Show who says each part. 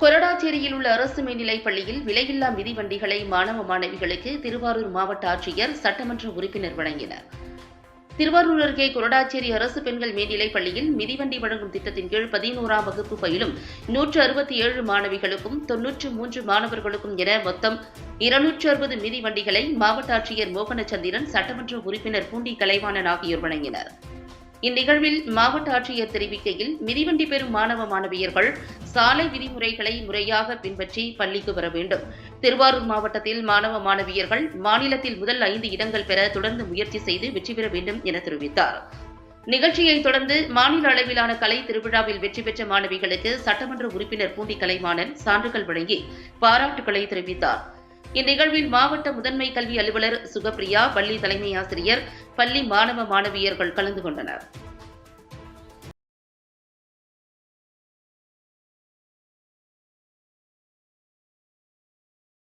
Speaker 1: கொரடாச்சேரியில் உள்ள அரசு மேல்நிலைப் பள்ளியில் விலையில்லா மிதிவண்டிகளை மாணவ மாணவிகளுக்கு திருவாரூர் மாவட்ட ஆட்சியர் சட்டமன்ற உறுப்பினர் வழங்கினர். திருவாரூர் அருகே கொரடாச்சேரி அரசு பெண்கள் மேல்நிலைப் பள்ளியில் மிதிவண்டி வழங்கும் திட்டத்தின் கீழ் பதினோராம் வகுப்பு பயிலும் நூற்று அறுபத்தி ஏழு மாணவிகளுக்கும் தொன்னூற்று மூன்று மாணவர்களுக்கும் என மொத்தம் இருநூற்று அறுபது மிதிவண்டிகளை மாவட்ட ஆட்சியர் மோகனச்சந்திரன் சட்டமன்ற உறுப்பினர் பூண்டி கலைவாணன் ஆகியோர் வழங்கினர். இந்நிகழ்வில் மாவட்ட ஆட்சியர் தெரிவிக்கையில் மிதிவண்டி பெறும் மாணவ மாணவியர்கள் சாலை விதிமுறைகளை முறையாக பின்பற்றி பள்ளிக்கு வர வேண்டும். திருவாரூர் மாவட்டத்தில் மாணவ மாணவியர்கள் மாநிலத்தில் முதல் ஐந்து இடங்கள் பெற தொடர்ந்து முயற்சி செய்து வெற்றி பெற வேண்டும் என தெரிவித்தார். நிகழ்ச்சியை தொடர்ந்து மாநில அளவிலான கலை திருவிழாவில் வெற்றி பெற்ற மாணவிகளுக்கு சட்டமன்ற உறுப்பினர் பூண்டி கலைமாறன் சான்றுகள் வழங்கி பாராட்டுக்களை தெரிவித்தார். இந்நிகழ்வில் மாவட்ட முதன்மை கல்வி அலுவலர் சுகப்பிரியா பள்ளி தலைமை ஆசிரியர் பள்ளி மாணவ மாணவியர்கள் கலந்து கொண்டனர்.